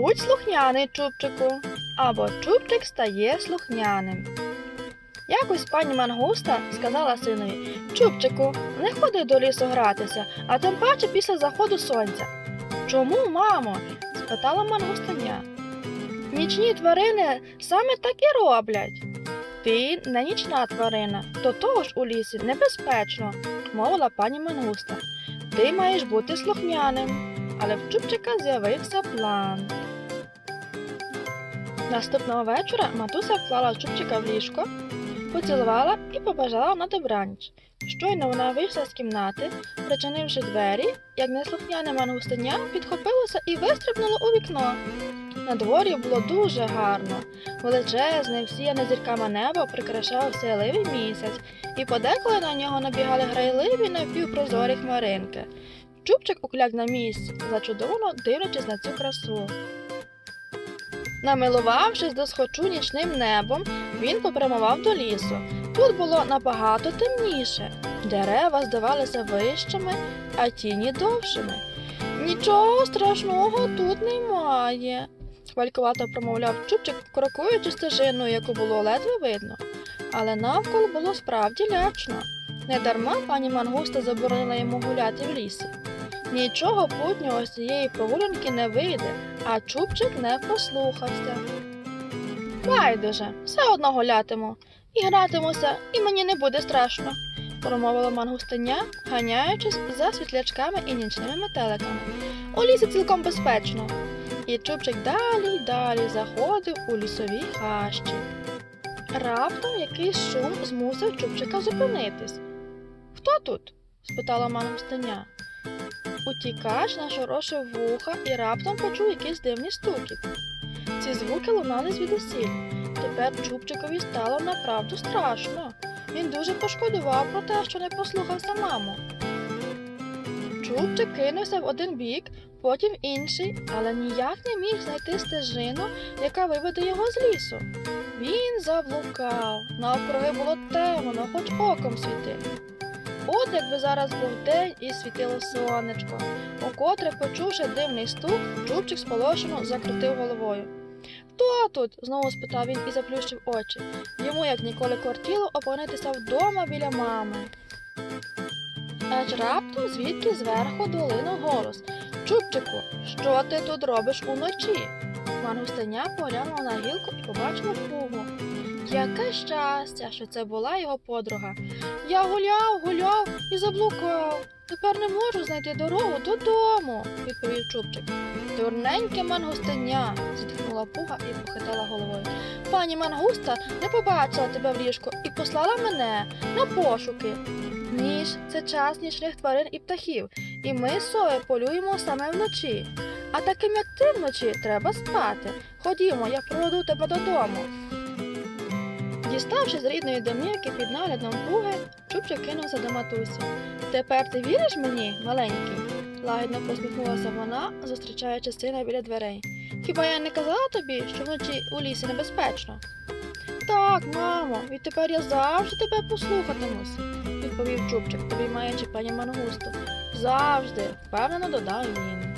Будь слухняний, чубчику, або чубчик стає слухняним. Якось пані Мангуста сказала синові Чубчику, не ходи до лісу гратися, а тим паче після заходу сонця. Чому, мамо? спитала мангустиня. Нічні тварини саме так і роблять. Ти не нічна тварина, до того ж у лісі небезпечно, мовила пані Мангуста. Ти маєш бути слухняним. Але в Чубчика з'явився план. Наступного вечора матуся вклала Чубчика в ліжко, поцілувала і побажала на добраніч. Щойно вона вийшла з кімнати, причинивши двері, як неслухняне мангустиня підхопилося і вистрибнуло у вікно. На дворі було дуже гарно. Величезне, всіяне зірками небо прикрашав селивий місяць, і подеколи на нього набігали грайливі напівпрозорі хмаринки. Чубчик укляк на місці, зачудовано дивлячись на цю красу. Намилувавшись до схочу нічним небом, він попрямував до лісу. Тут було набагато темніше. Дерева здавалися вищими, а тіні довшими. Нічого страшного тут немає, хвалькувато промовляв Чубчик, крокуючи стежиною, яку було ледве видно. Але навколо було справді лячно. Недарма пані Мангуста заборонила йому гуляти в лісі. Нічого путнього з цієї прогулянки не вийде, а Чубчик не послухався. Байдуже, все одно гулятиму, і гратимуся, і мені не буде страшно, промовила мангустиня, ганяючись за світлячками і нічними метеликами. У лісі цілком безпечно. І Чубчик далі й далі заходив у лісові хащі. Раптом якийсь шум змусив Чубчика зупинитись. Хто тут? спитала мангустиня. Утікач нашорошив вуха і раптом почув якийсь дивний стукіт. Ці звуки лунали звідусіль. Тепер Чубчикові стало направду страшно. Він дуже пошкодував про те, що не послухався маму. Чубчик кинувся в один бік, потім в інший, але ніяк не міг знайти стежину, яка виведе його з лісу. Він заблукав. Навкруги було темно, хоч оком світи. От якби зараз був день і світило сонечко. Укотре, почувши дивний стук, Чубчик сполошено закрутив головою. Хто тут? знову спитав він і заплющив очі. Йому як ніколи кортіло опинитися вдома біля мами. Аж раптом звідки зверху долинув голос. Чубчику, що ти тут робиш уночі? Мангустиня поглянула на гілку і побачила пугу. Яке щастя, що це була його подруга. Я гуляв, гуляв і заблукав. Тепер не можу знайти дорогу додому, відповів Чубчик. Дурненьке мангустиня, зітхнула пуга і похитала головою. Пані мангуста не побачила тебе в ліжку і послала мене на пошуки. Ніж це час нічних тварин і птахів, і ми сови полюємо саме вночі. А таким як ти вночі треба спати. Ходімо, я проведу тебе додому. Діставши з рідної домівки під наглядом пуги, Чубчик кинувся до матусі. Тепер ти віриш мені, маленький? лагідно посміхнулася вона, зустрічаючи сина біля дверей. Хіба я не казала тобі, що вночі у лісі небезпечно? Так, мамо, відтепер я завжди тебе послухатимусь, відповів Чубчик, обіймаючи пані Мангусту. Завжди, впевнено додав він.